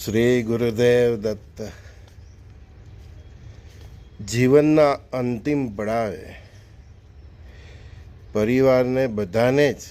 શ્રી ગુરુદેવ દત્ત જીવનના અંતિમ પડાવે પરિવારને બધાને જ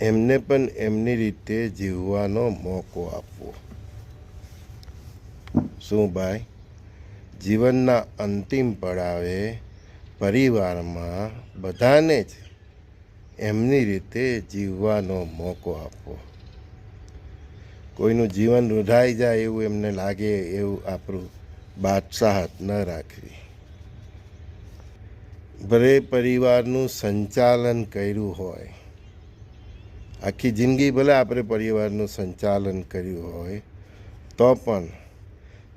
એમને પણ એમની રીતે જીવવાનો મોકો આપવો શું ભાઈ જીવનના અંતિમ પડાવે પરિવારમાં બધાને જ એમની રીતે જીવવાનો મોકો આપવો કોઈનું જીવન રૂઢાઈ જાય એવું એમને લાગે એવું આપણું બાદશાહત ન રાખવી. ભલે પરિવારનું સંચાલન કર્યું હોય, આખી જિંદગી ભલે આપણે પરિવારનું સંચાલન કર્યું હોય, તો પણ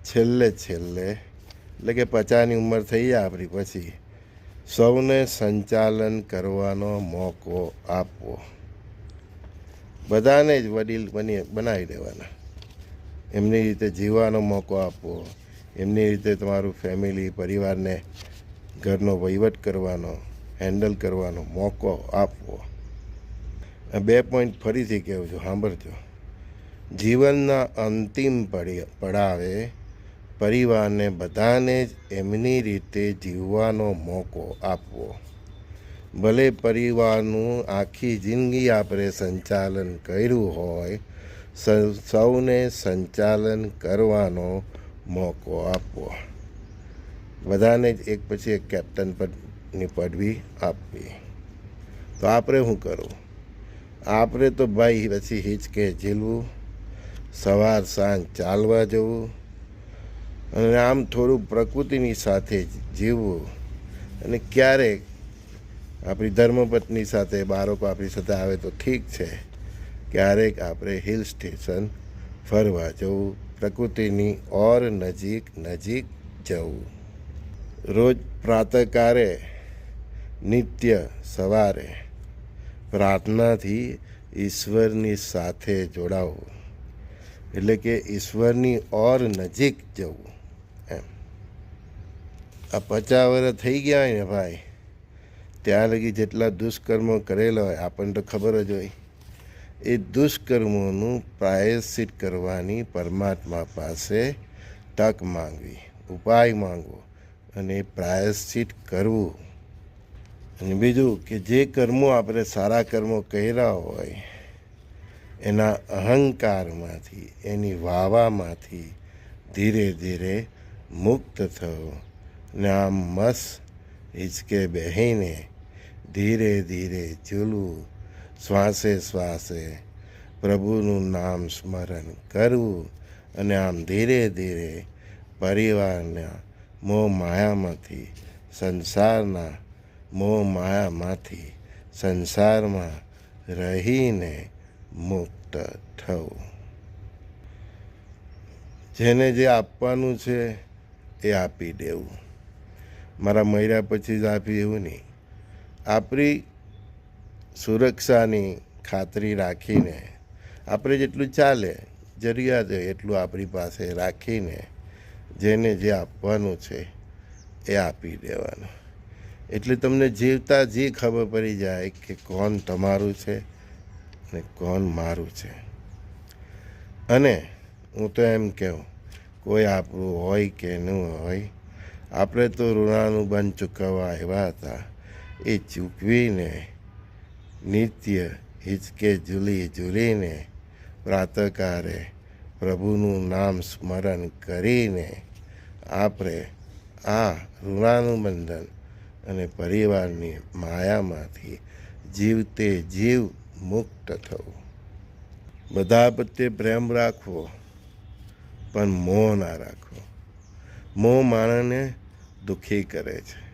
છેલ્લે છેલ્લે, એટલે કે પચાસની ઉંમર થઈ જાય આપણી પછી, સૌને સંચાલન કરવાનો મોકો આપવો. બધાને જ વડીલ બની બનાવી દેવાના. એમની રીતે જીવવાનો મોકો આપવો, એમની રીતે તમારું ફેમિલી પરિવારને ઘરનો વહીવટ કરવાનો હેન્ડલ કરવાનો મોકો આપવો. બે પોઈન્ટ ફરીથી કહું છું, સાંભળજો. જીવનના અંતિમ પડી, પડાવે પરિવારને બધાને જ એમની રીતે જીવવાનો મોકો આપવો. ભલે પરિવારનું આખી જિંદગી આપણે સંચાલન કર્યું હોય સૌને સંચાલન કરવાનો મોકો આપવો. બધાને જ એક પછી એક કેપ્ટન પદની પદવી આપવી. તો આપણે શું કરવું? આપણે તો ભાઈ પછી હિચકે ઝીલવું, સવાર સાંજ ચાલવા જવું, અને આમ થોડું પ્રકૃતિની સાથે જીવવું. અને ક્યારેક આપણી ધર્મપત્ની સાથે બાળકો આપણી સાથે આવે તો ઠીક છે. ક્યારેક આપણે હિલ સ્ટેશન ફરવા જવું, પ્રકૃતિની ઓર નજીક નજીક જવું. રોજ પ્રાતકાળે નિત્ય સવારે પ્રાર્થનાથી ઈશ્વરની સાથે જોડાવું. એટલે કે ઈશ્વરની ઓર નજીક જવું. એમ. આ પચાસ વર્ષ થઈ ગયા હોય ને ભાઈ? ત્યાં લગી જેટલા દુષ્કર્મો કરેલા હોય, આપણને તો ખબર જ હોય. એ દુષ્કર્મોનું પ્રાયશ્ચિત કરવાની પરમાત્મા પાસે તક માંગવી, ઉપાય માંગવો અને એ પ્રાયશ્ચિત કરવું. અને બીજું કે જે કર્મો આપણે સારા કર્મો કર્યા હોય, એના અહંકારમાંથી, એની વાવામાંથી ધીરે ધીરે મુક્ત થવું ને આમ મસ હિચકે બેહીને ધીરે ધીરે ઝૂલવું શ્વાસે શ્વાસે પ્રભુનું નામ સ્મરણ કરવું અને આમ ધીરે ધીરે પરિવારના મોહ માયામાંથી, સંસારના મોહ માયામાંથી, સંસારમાં રહીને મુક્ત થવું જેને જે આપવાનું છે, એ આપી દેવું. મારા મર્યા પછી જ આપી એવું નહીં આપણી સુરક્ષાની ખાતરી રાખીને, આપણે જેટલું ચાલે, જરૂરિયાત હોય એટલું આપણી પાસે રાખીને, જેને જે આપવાનું છે એ આપી દેવાનું. એટલે તમને જીવતા જે ખબર પડી જાય કે કોણ તમારું છે ને કોણ મારું છે. અને હું તો એમ કહું, કોઈ આપણું હોય કે ન હોય આપણે તો ઋણાનું બંધ ચૂકવવા આવ્યા હતા. એ ચૂકવીને નિત્ય હિચકે ઝૂલી ઝૂલીને પ્રાતકારે પ્રભુનું નામ સ્મરણ કરીને આપણે આ ઋણાનું અને પરિવારની માયામાંથી જીવતે જીવ મુક્ત થવું. બધા પ્રત્યે પ્રેમ રાખવો, પણ મોહ ના રાખવો. મોહ માણસને દુઃખી કરે છે.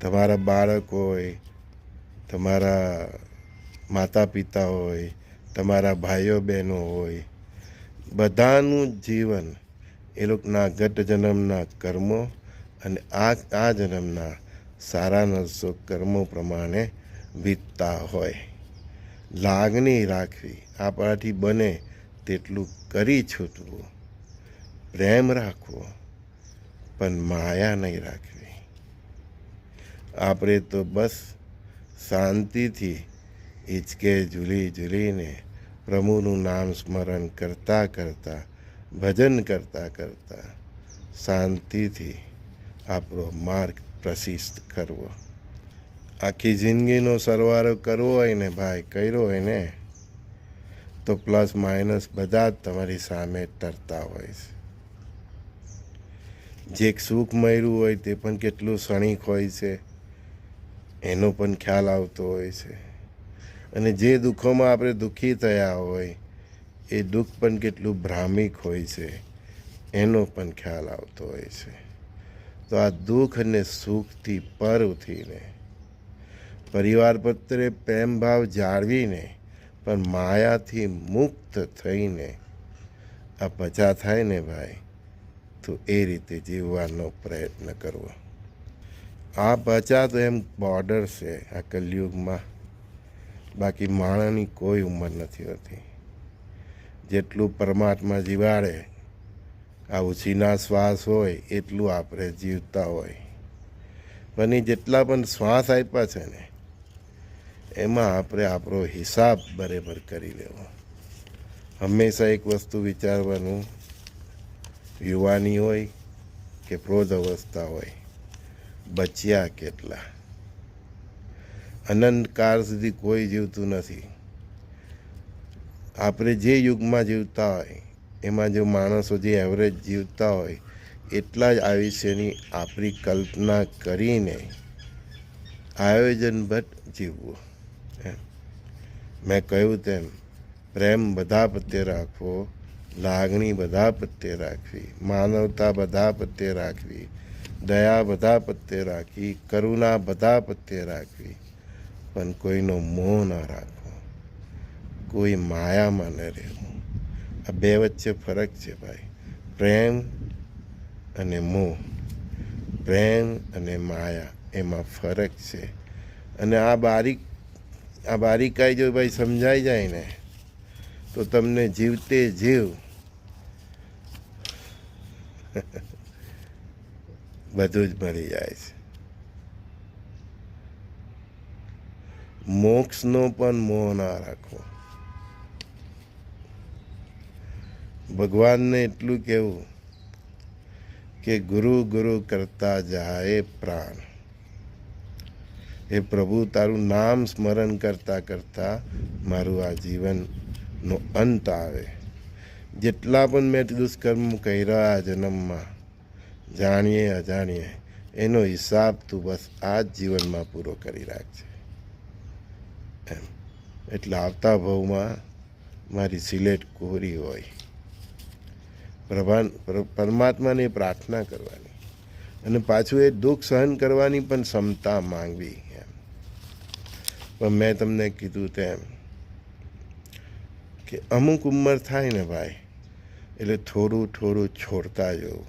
તમારા બાળક હોય, તમારા માતા પિતા હોય, તમારા ભાઈઓ બહેનો હોય, બધાનું જીવન એ લોકોના ગત જન્મના કર્મો અને આ આ જન્મના સારા નરસો કર્મો પ્રમાણે વીતતા હોય. લાગણી રાખવી, આપણાથી બને તેટલું કરી છૂટવું, પ્રેમ રાખવો પણ માયા નહીં રાખવી. આપણે તો બસ શાંતિથી હિંચકે ઝૂલી ઝૂલીને પ્રભુનું નામ સ્મરણ કરતાં કરતાં, ભજન કરતાં કરતાં શાંતિથી આપણો માર્ગ પ્રશિષ્ટ કરવો. આખી જિંદગીનો સરવારો કરવો હોય ને ભાઈ, કર્યો હોય ને, તો પ્લસ માઇનસ બધા જ તમારી સામે તરતા હોય છે. જે સુખ મળ્યું હોય તે પણ કેટલું ક્ષણિક હોય છે, એનો પણ ખ્યાલ આવતો હોય છે. અને જે દુઃખોમાં આપણે દુઃખી થયા હોય, એ દુઃખ પણ કેટલું ભ્રામિક હોય છે, એનો પણ ખ્યાલ આવતો હોય છે. તો આ દુઃખ અને સુખથી પર ઉઠીને પરિવાર પત્રે પ્રેમ ભાવ જાળવીને, પણ માયાથી મુક્ત થઈને, આ પચા થાય ને ભાઈ? તો એ રીતે જીવવાનો પ્રયત્ન કરવો. આ બચા તો એમ બોર્ડર છે, આ કલયુગમાં. બાકી માણસની કોઈ ઉંમર નથી હોતી. જેટલું પરમાત્મા જીવાડે, આ ઉછીના શ્વાસ હોય, એટલું આપણે જીવતા હોય. પણ જેટલા પણ શ્વાસ આપ્યા છે ને, એમાં આપણે આપણો હિસાબ બરાબર કરી લેવો. હંમેશા એક વસ્તુ વિચારવાનું યુવાની હોય કે પ્રોધ અવસ્થા હોય, બચ્યા કેટલા? અનંતકાળ સુધી કોઈ જીવતું નથી. આપણે જે યુગમાં જીવતા હોય, એમાં જો માણસો જે એવરેજ જીવતા હોય, એટલા જ આયુષ્યની આપણી કલ્પના કરીને આયોજનબદ્ધ જીવવું. મેં કહ્યું તેમ, પ્રેમ બધા પ્રત્યે રાખવો લાગણી બધા પ્રત્યે રાખવી, માનવતા બધા પ્રત્યે રાખવી, દયા બધા પ્રત્યે રાખવી, કરુણા બધા પ્રત્યે રાખવી. પણ કોઈનો મોહ ન રાખવો. કોઈ માયામાં ન રહેવું. આ બે વચ્ચે ફરક છે ભાઈ. પ્રેમ અને મોહ. પ્રેમ અને માયા એમાં ફરક છે. અને આ બારીક, આ બારીકાઈ જો ભાઈ સમજાઈ જાય ને, તો તમને જીવતે જીવ બધું જ મળી જાય છે મોક્ષનો પણ મોહ ના રાખો ભગવાનને એટલું કહેવું કે ગુરુ ગુરુ કરતા જાય પ્રાણ એ પ્રભુ તારું નામ સ્મરણ કરતા કરતા મારું આ જીવનનો અંત આવે જેટલા પણ મેં દુષ્કર્મ કર્યા આ જન્મમાં, જાણીએ અજાણીએ, એનો હિસાબ તું બસ આ જ જીવનમાં પૂરો કરી રાખજે. એમ. એટલે આવતા ભાવમાં મારી સિલેટ કોરી હોય. પ્રભાન પર- પરમાત્માને પ્રાર્થના કરવાની અને પાછું એ દુઃખ સહન કરવાની પણ ક્ષમતા માંગવી એમ. પણ મેં તમને કીધું તેમ કે અમુક ઉંમર થાય ને ભાઈ એટલે થોડું થોડું છોડતા જવું.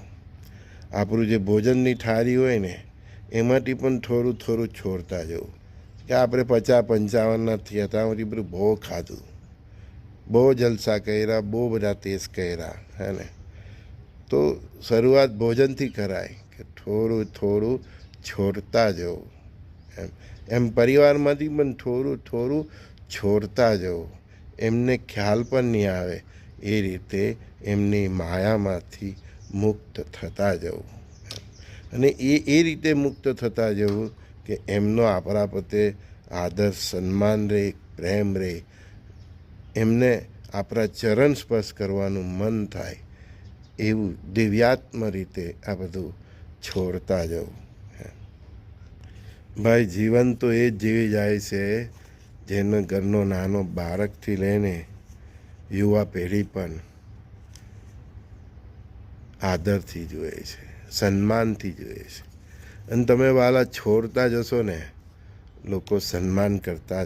આપણું જે ભોજનની થાળી હોય ને, એમાંથી પણ થોડું થોડું છોડતા જવું. કે આપણે પચાસ પંચાવનના થયા હતા આમાંથી બધું બહુ ખાધું. બહુ જલસા કર્યા, બહુ બધા ટેસ્ટ કર્યા, હે ને? તો શરૂઆત ભોજનથી કરાય, કે થોડું થોડું છોડતા જવું. એમ એમ પરિવારમાંથી પણ થોડું થોડું છોડતા જવું. એમને ખ્યાલ પણ નહીં આવે એ રીતે એમની માયામાંથી મુક્ત થતા જવું. અને એ એ રીતે મુક્ત થતા જવું કે એમનો આપણા પ્રત્યે આદર, સન્માન રહે પ્રેમ રહે એમને આપણા ચરણ સ્પર્શ કરવાનું મન થાય, એવું દિવ્યાત્મ રીતે આ બધું છોડતા જવું. ભાઈ, જીવન તો એ જ જીવી જાય છે, જેનો ઘરનો નાનો બાળકથી લઈને યુવા પેઢી પણ આદરથી જોઈએ છે, સન્માનથી જોઈએ છે. અને તમે વાલા છોડતા જશો ને, લોકો સન્માન કરતા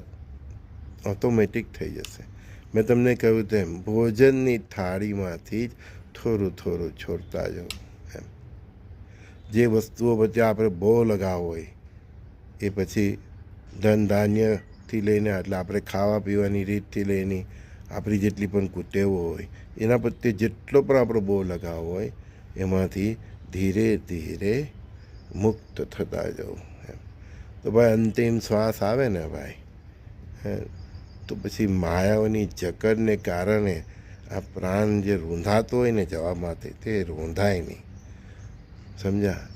ઓટોમેટિક થઈ જશે. મેં તમને કહ્યું તેમ, ભોજનની થાળીમાંથી જ થોડું થોડું છોડતા જવું એમ. જે વસ્તુઓ પછી આપણે બહુ લગાવ હોય, એ પછી ધન ધાન્યથી લઈને, એટલે આપણે ખાવા પીવાની રીતથી લઈને આપણી જેટલી પણ કુટેવો હોય એના પ્રત્યે જેટલો પણ આપણો બહુ લગાવ હોય એમાંથી ધીરે ધીરે મુક્ત થતા જવું એમ. તો ભાઈ અંતિમ શ્વાસ આવે ને ભાઈ હે, તો પછી માયાઓની જકડને કારણે આ પ્રાણ જે રૂંધાતો હોય ને જવા માટે તે રૂંધાય નહીં. સમજ્યા?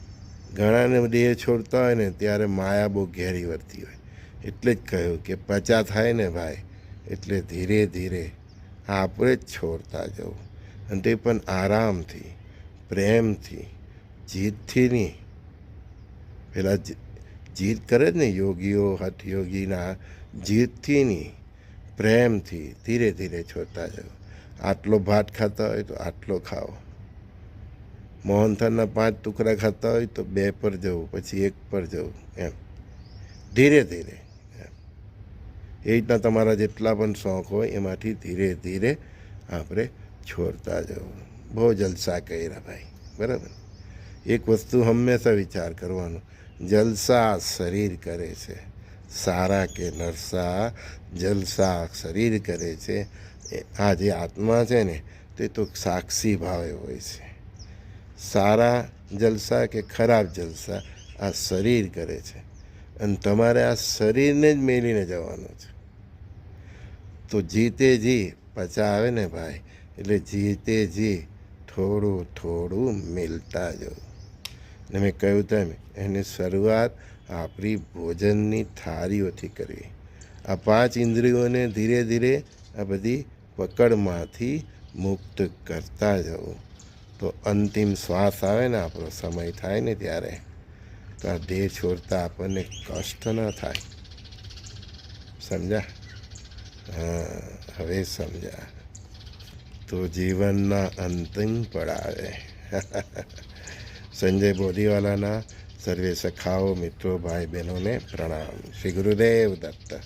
ઘણાને દેહ છોડતા હોય ને ત્યારે માયા બહુ ઘેરી વર્તી હોય. એટલે જ કહ્યું કે પચા થાય ને ભાઈ એટલે ધીરે ધીરે આપણે જ છોડતા જવું. અને તે પણ આરામથી, પ્રેમથી જીતથી નહીં પેલા જીત કરે જ ને યોગીઓ, હઠયોગીના જીતથી નહીં પ્રેમથી ધીરે ધીરે છોડતા જવું. આટલો ભાત ખાતા હોય તો આટલો ખાઓ. મોહનથાળના પાંચ ટુકડા ખાતા હોય તો બે પર જવું, પછી એક પર જવું, એમ. ધીરે ધીરે. એ રીતના તમારા જેટલા પણ શોખ હોય, એમાંથી ધીરે ધીરે આપણે છોડતા જવું. બહુ જલસા કર્યા ભાઈ, બરાબર? એક વસ્તુ હંમેશા વિચાર કરવાનો, જલસા શરીર કરે છે. સારા કે નરસા જલસા શરીર કરે છે. આ જે આત્મા છે ને, તે તો સાક્ષી ભાવે હોય છે. સારા જલસા કે ખરાબ જલસા આ શરીર કરે છે. અને તમારે આ શરીરને જ મેલીને જવાનું છે. તો જીતે જી પચા આવે ને ભાઈ. એટલે જીતે જી, થોડું થોડું મિલતા જવું ને મેં કહ્યું તેમ, એની શરૂઆત આપણી ભોજનની થાળીઓથી કરવી. આ પાંચ ઇન્દ્રિયોને ધીરે ધીરે આ બધી પકડમાંથી મુક્ત કરતા જવું તો અંતિમ શ્વાસ આવે ને આપણો, સમય થાય ને ત્યારે. તો આ દેહ છોડતા આપણને કષ્ટ ન થાય. સમજ્યા? હા હવે સમજ્યા તો જીવનના અંતિમ પડાવે. સંજય બોધીવાલાના સર્વે સખાઓ, મિત્રો, ભાઈ બહેનોને પ્રણામ. શ્રી ગુરુદેવ દત્ત.